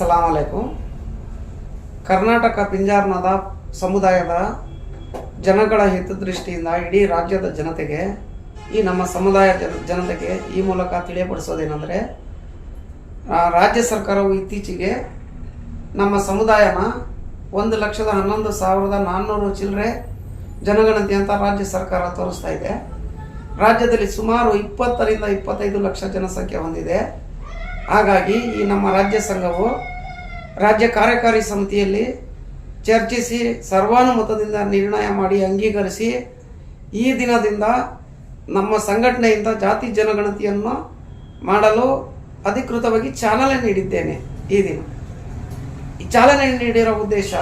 ಸಲಾಂ ಅಲೈಕುಂ ಕರ್ನಾಟಕ ಪಿಂಜಾರ್ನದ ಸಮುದಾಯದ ಜನಗಳ ಹಿತದೃಷ್ಟಿಯಿಂದ ಇಡೀ ರಾಜ್ಯದ ಜನತೆಗೆ, ಈ ನಮ್ಮ ಸಮುದಾಯ ಜನ, ಜನತೆಗೆ ಈ ಮೂಲಕ ತಿಳಿಯಪಡಿಸೋದೇನೆಂದರೆ ರಾಜ್ಯ ಸರ್ಕಾರವು ಇತ್ತೀಚೆಗೆ ನಮ್ಮ ಸಮುದಾಯನ ಒಂದು ಲಕ್ಷದ ಹನ್ನೊಂದು ಸಾವಿರದ ನಾನ್ನೂರು ಚಿಲ್ಲರೆ ಜನಗಣತಿ ಅಂತ ರಾಜ್ಯ ಸರ್ಕಾರ ತೋರಿಸ್ತಾ ಇದೆ. ರಾಜ್ಯದಲ್ಲಿ ಸುಮಾರು ಇಪ್ಪತ್ತರಿಂದ ಇಪ್ಪತ್ತೈದು ಲಕ್ಷ ಜನಸಂಖ್ಯೆ ಹೊಂದಿದೆ. ಹಾಗಾಗಿ ಈ ನಮ್ಮ ರಾಜ್ಯ ಸಂಘವು ರಾಜ್ಯ ಕಾರ್ಯಕಾರಿ ಸಮಿತಿಯಲ್ಲಿ ಚರ್ಚಿಸಿ ಸರ್ವಾನುಮತದಿಂದ ನಿರ್ಣಯ ಮಾಡಿ ಅಂಗೀಕರಿಸಿ ಈ ದಿನದಿಂದ ನಮ್ಮ ಸಂಘಟನೆಯಿಂದ ಜಾತಿ ಜನಗಣತಿಯನ್ನು ಮಾಡಲು ಅಧಿಕೃತವಾಗಿ ಚಾಲನೆ ನೀಡಿದ್ದೇನೆ ಈ ದಿನ. ಈ ಚಾಲನೆ ನೀಡಿರೋ ಉದ್ದೇಶ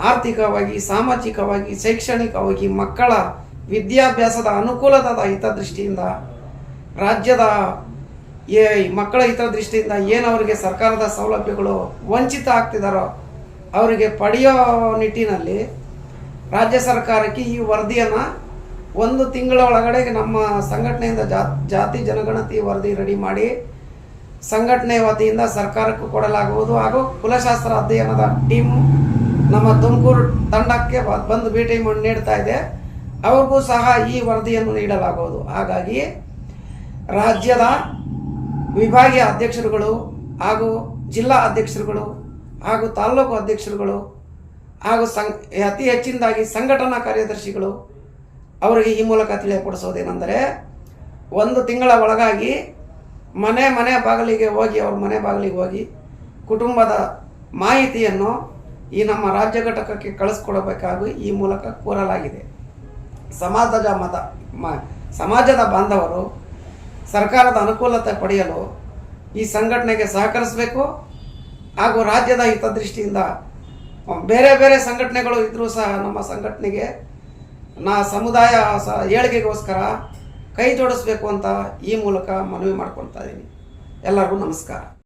ಆರ್ಥಿಕವಾಗಿ, ಸಾಮಾಜಿಕವಾಗಿ, ಶೈಕ್ಷಣಿಕವಾಗಿ ಮಕ್ಕಳ ವಿದ್ಯಾಭ್ಯಾಸದ ಅನುಕೂಲದ ಹಿತದೃಷ್ಟಿಯಿಂದ ರಾಜ್ಯದ ಏ ಮಕ್ಕಳ ಹಿತದೃಷ್ಟಿಯಿಂದ ಏನು ಅವರಿಗೆ ಸರ್ಕಾರದ ಸೌಲಭ್ಯಗಳು ವಂಚಿತ ಆಗ್ತಿದ್ದಾರೋ ಅವರಿಗೆ ಪಡೆಯೋ ನಿಟ್ಟಿನಲ್ಲಿ ರಾಜ್ಯ ಸರ್ಕಾರಕ್ಕೆ ಈ ವರದಿಯನ್ನು ಒಂದು ತಿಂಗಳ ಒಳಗಡೆ ನಮ್ಮ ಸಂಘಟನೆಯಿಂದ ಜಾತಿ ಜನಗಣತಿ ವರದಿ ರೆಡಿ ಮಾಡಿ ಸಂಘಟನೆ ವತಿಯಿಂದ ಸರ್ಕಾರಕ್ಕೂ ಕೊಡಲಾಗುವುದು ಹಾಗೂ ಕುಲಶಾಸ್ತ್ರ ಅಧ್ಯಯನದ ಟೀಮ್ ನಮ್ಮ ತುಮಕೂರು ತಂಡಕ್ಕೆ ಬಂದು ಭೇಟಿ ನೀಡ್ತಾ ಇದೆ. ಅವ್ರಿಗೂ ಸಹ ಈ ವರದಿಯನ್ನು ನೀಡಲಾಗುವುದು. ಹಾಗಾಗಿ ರಾಜ್ಯದ ವಿಭಾಗೀಯ ಅಧ್ಯಕ್ಷರುಗಳು ಹಾಗೂ ಜಿಲ್ಲಾ ಅಧ್ಯಕ್ಷರುಗಳು ಹಾಗೂ ತಾಲ್ಲೂಕು ಅಧ್ಯಕ್ಷರುಗಳು ಹಾಗೂ ಸಂ ಅತಿ ಹೆಚ್ಚಿನದಾಗಿ ಸಂಘಟನಾ ಕಾರ್ಯದರ್ಶಿಗಳು ಅವರಿಗೆ ಈ ಮೂಲಕ ತಿಳಿಯಪಡಿಸೋದೇನೆಂದರೆ ಒಂದು ತಿಂಗಳ ಒಳಗಾಗಿ ಮನೆ ಮನೆ ಬಾಗಿಲಿಗೆ ಹೋಗಿ ಅವ್ರ ಮನೆ ಬಾಗಿಲಿಗೆ ಹೋಗಿ ಕುಟುಂಬದ ಮಾಹಿತಿಯನ್ನು ಈ ನಮ್ಮ ರಾಜ್ಯ ಘಟಕಕ್ಕೆ ಕಳಿಸ್ಕೊಡಬೇಕಾಗಿ ಈ ಮೂಲಕ ಕೋರಲಾಗಿದೆ. ಸಮಾಜದ ಮತ, ಮ, ಸಮಾಜದ ಬಾಂಧವರು ಸರ್ಕಾರದ ಅನುಕೂಲತೆ ಪಡೆಯಲು ಈ ಸಂಘಟನೆಗೆ ಸಹಕರಿಸಬೇಕು. ಹಾಗೂ ರಾಜ್ಯದ ಹಿತದೃಷ್ಟಿಯಿಂದ ಬೇರೆ ಬೇರೆ ಸಂಘಟನೆಗಳು ಇದ್ದರೂ ಸಹ ನಮ್ಮ ಸಂಘಟನೆಗೆ ನಾ ಸಮುದಾಯ ಸ ಏಳಿಗೆಗೋಸ್ಕರ ಕೈ ಜೋಡಿಸ್ಬೇಕು ಅಂತ ಈ ಮೂಲಕ ಮನವಿ ಮಾಡ್ಕೊಳ್ತಾ ಇದ್ದೀನಿ. ಎಲ್ಲರಿಗೂ ನಮಸ್ಕಾರ.